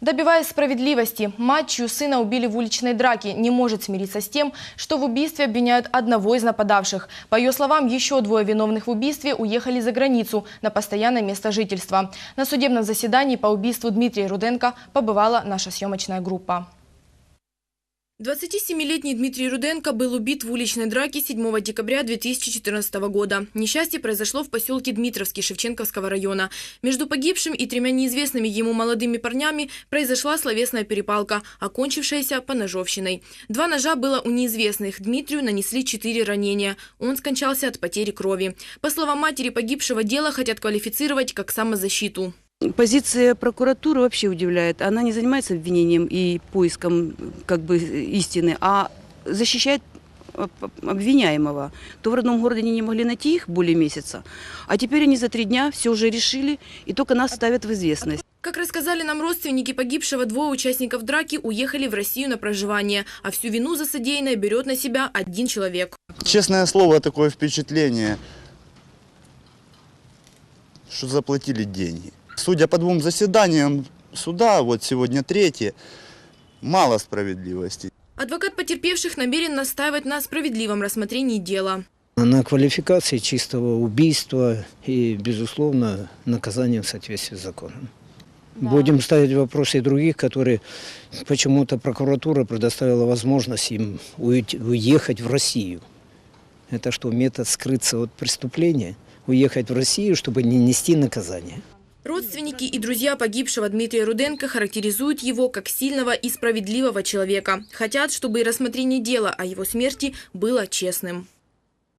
Добиваясь справедливости, мать, чью сына убили в уличной драке, не может смириться с тем, что в убийстве обвиняют одного из нападавших. По ее словам, еще двое виновных в убийстве уехали за границу на постоянное место жительства. На судебном заседании по убийству Дмитрия Руденко побывала наша съемочная группа. 27-летний Дмитрий Руденко был убит в уличной драке 7 декабря 2014 года. Несчастье произошло в поселке Дмитровский Шевченковского района. Между погибшим и тремя неизвестными ему молодыми парнями произошла словесная перепалка, окончившаяся поножовщиной. Два ножа было у неизвестных. Дмитрию нанесли четыре ранения. Он скончался от потери крови. По словам матери погибшего, дело хотят квалифицировать как самозащиту. Позиция прокуратуры вообще удивляет. Она не занимается обвинением и поиском как бы истины, а защищает об- обвиняемого. То в родном городе они не могли найти их более месяца, а теперь они за три дня все уже решили и только нас ставят в известность. Как рассказали нам родственники погибшего, двое участников драки уехали в Россию на проживание, а всю вину за содеянное берет на себя один человек. Честное слово, такое впечатление, что заплатили деньги. Судя по двум заседаниям суда, вот сегодня третье, мало справедливости. Адвокат потерпевших намерен настаивать на справедливом рассмотрении дела. на квалификации чистого убийства и, безусловно, наказание в соответствии с законом. Будем ставить вопросы и других, которые почему-то прокуратура предоставила возможность им уехать в Россию. Это что, метод скрыться от преступления? Уехать в Россию, чтобы не нести наказание? Родственники и друзья погибшего Дмитрия Руденко характеризуют его как сильного и справедливого человека. Хотят, чтобы и рассмотрение дела о его смерти было честным.